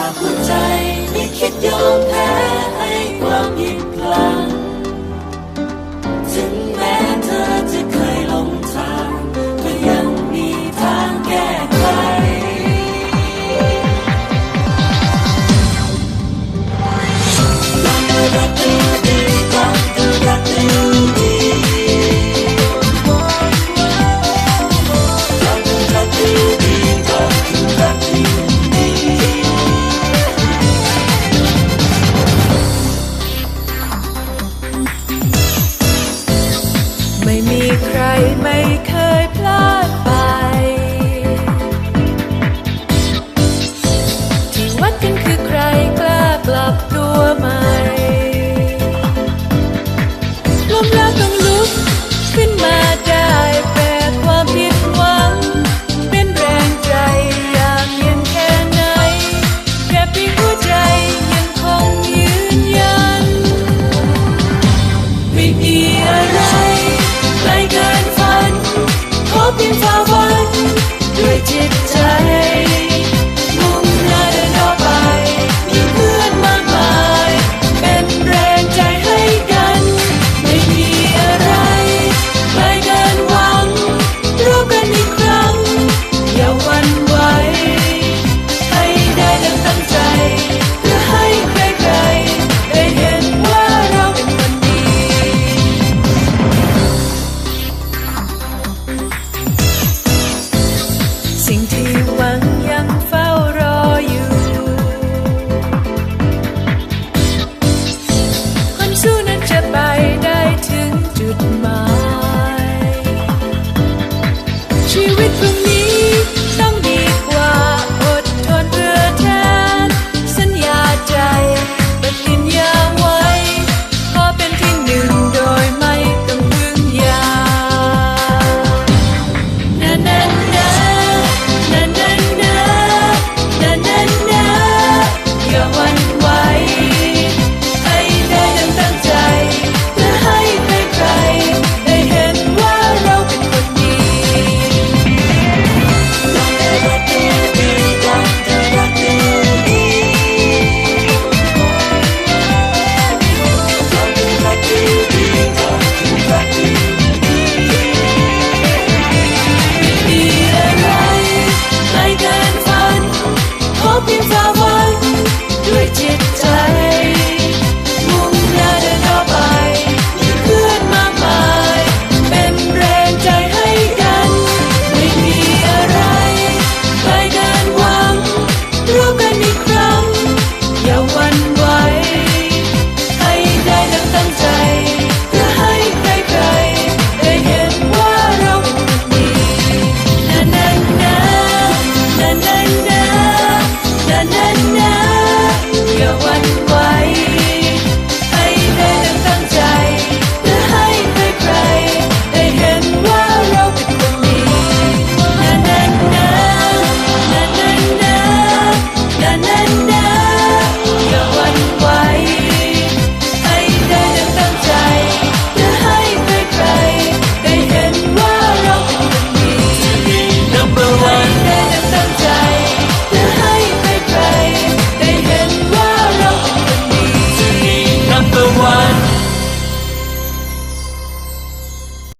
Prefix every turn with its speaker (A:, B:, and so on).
A: หากหัวใจไม่คิดยอมแพ้ให้ความยิ่งกลาง cry make with me.